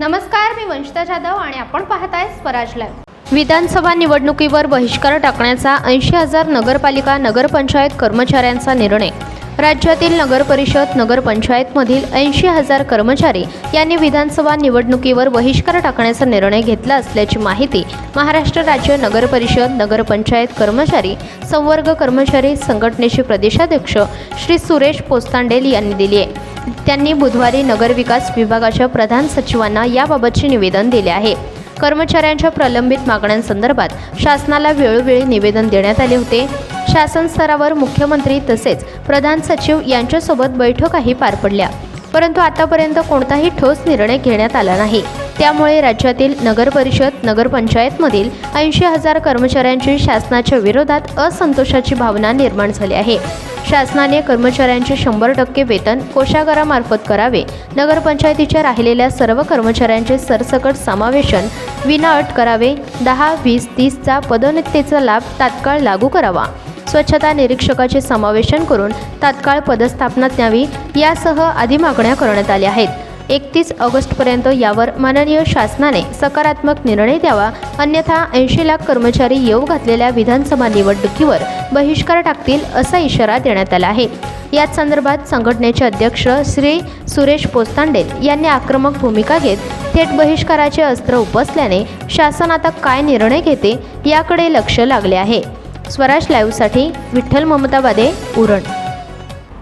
नमस्कार मी वंशिता जाधव आणि आपण पाहताय स्वराज लाईव्ह. विधानसभा निवडणुकीवर बहिष्कार टाकण्याचा ऐंशी हजार नगरपालिका नगरपंचायत कर्मचाऱ्यांचा निर्णय. राज्यातील नगरपरिषद नगरपंचायतमधील ऐंशी हजार कर्मचारी यांनी विधानसभा निवडणुकीवर बहिष्कार टाकण्याचा निर्णय घेतला असल्याची माहिती महाराष्ट्र राज्य नगरपरिषद नगरपंचायत कर्मचारी संवर्ग कर्मचारी संघटनेचे प्रदेशाध्यक्ष श्री सुरेश पोस्तांडेल यांनी दिली आहे. त्यांनी बुधवारी नगरविकास विभागाच्या प्रधान सचिवांना याबाबतचे निवेदन दिले आहे. कर्मचाऱ्यांच्या प्रलंबित मागण्यांसंदर्भात शासनाला वेळोवेळी निवेदन देण्यात आले होते. शासन स्तरावर मुख्यमंत्री तसेच प्रधान सचिव यांच्यासोबत बैठकाही पार पडल्या. परंतु आतापर्यंत कोणताही ठोस निर्णय घेण्यात आला नाही. त्यामुळे राज्यातील नगरपरिषद नगरपंचायतमधील ऐंशी हजार कर्मचाऱ्यांची शासनाच्या विरोधात असंतोषाची भावना निर्माण झाली आहे. शासनाने कर्मचाऱ्यांचे शंभर टक्के वेतन कोषागारामार्फत करावे. नगरपंचायतीच्या राहिलेल्या सर्व कर्मचाऱ्यांचे सरसकट समावेशन विनाअट करावे. दहा वीस तीसचा पदोन्नतीचा लाभ तात्काळ लागू करावा. स्वच्छता निरीक्षकाचे समावेशन करून तात्काळ पदस्थापनात न्यावी यासह आदी मागण्या करण्यात आल्या आहेत. एकतीस ऑगस्टपर्यंत यावर माननीय शासनाने सकारात्मक निर्णय द्यावा. अन्यथा ऐंशी लाख कर्मचारी येऊ घातलेल्या विधानसभा निवडणुकीवर बहिष्कार टाकतील असा इशारा देण्यात आला आहे. याच संदर्भात संघटनेचे अध्यक्ष श्री सुरेश पोस्तांडेल यांनी आक्रमक भूमिका घेत थेट बहिष्काराचे अस्त्र उपसल्याने शासन आता काय निर्णय घेते याकडे लक्ष लागले आहे. स्वराज लाईव्हसाठी विठ्ठल ममतावादे उरण.